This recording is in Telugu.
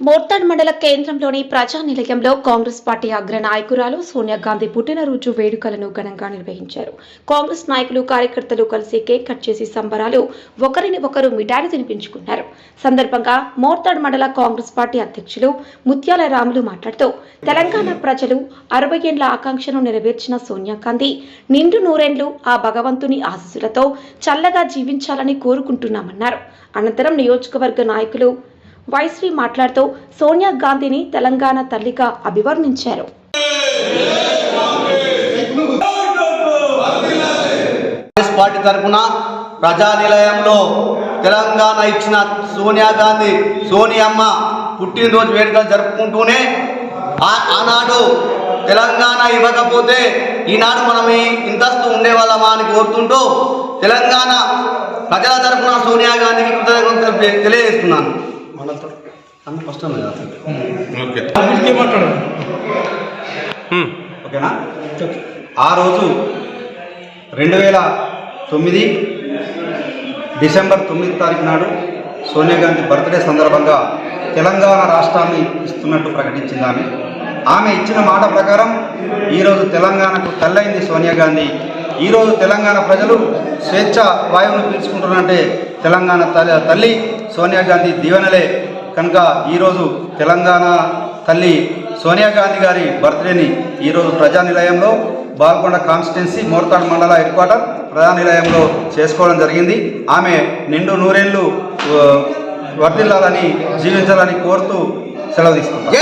మోర్తాడ్ మండల కేంద్రంలోని ప్రజా నిలయంలో కాంగ్రెస్ పార్టీ అగ్ర నాయకురాలు సోనియా గాంధీ పుట్టినరోజు వేడుకలను ఘనంగా నిర్వహించారు. కాంగ్రెస్ నాయకులు కార్యకర్తలు కలిసి కేక్ కట్ చేసి సంబరాలు ఒకరిని ఒకరు మిఠాయిలు తినిపించుకున్నారు. సందర్భంగా మోర్తాడ్ మండల కాంగ్రెస్ పార్టీ అధ్యక్షులు ముత్యాల రాములు మాట్లాడుతూ తెలంగాణ ప్రజలు అరవై ఏండ్ల ఆకాంక్షను నెరవేర్చిన సోనియా గాంధీ నిండు నూరేండ్లు ఆ భగవంతుని ఆశీస్సులతో చల్లగా జీవించాలని కోరుకుంటున్నామన్నారు. అనంతరం నియోజకవర్గ నాయకులు వైశ్రీ మాట్లాడుతూ సోనియా గాంధీని తెలంగాణ తల్లిగా అభివర్ణించారు. పార్టీ తరఫున ప్రజా నిలయంలో తెలంగాణ ఇచ్చిన సోనియా గాంధీ సోనియమ్మ పుట్టినరోజు వేడుకలు జరుపుకుంటూనే ఆ- ఆనాడు తెలంగాణ ఇవ్వకపోతే ఈనాడు మనం ఇంతస్తు ఉండేవాళ్ళమా అని కోరుతుంటూ తెలంగాణ ప్రజల తరఫున సోనియా గాంధీకి కృతజ్ఞతలు తెలియజేస్తున్నాను. మనతో ఫస్ట్. ఓకే. ఓకేనా? ఆ రోజు రెండు వేల తొమ్మిది డిసెంబర్ తొమ్మిది తారీఖు నాడు సోనియా గాంధీ బర్త్డే సందర్భంగా తెలంగాణ రాష్ట్రాన్ని ఇస్తున్నట్టు ప్రకటించింది ఆమె. ఆమె ఇచ్చిన మాట ప్రకారం ఈరోజు తెలంగాణకు తల్లైంది సోనియా గాంధీ. ఈరోజు తెలంగాణ ప్రజలు స్వేచ్ఛ వాయువును పీల్చుకుంటున్నారంటే తెలంగాణ తల్లి తల్లి సోనియా గాంధీ దీవెనలే. కనుక ఈరోజు తెలంగాణ తల్లి సోనియా గాంధీ గారి బర్త్డేని ఈరోజు ప్రజానిలయంలో బాల్కొండ కాన్స్టిట్యున్సీ మోర్తాడ్ మండల హెడ్ క్వార్టర్ ప్రజానిలయంలో చేసుకోవడం జరిగింది. ఆమె నిండు నూరేళ్ళు వర్ధిల్లాలని జీవించాలని కోరుతూ సెలవు తీసుకుంటాం.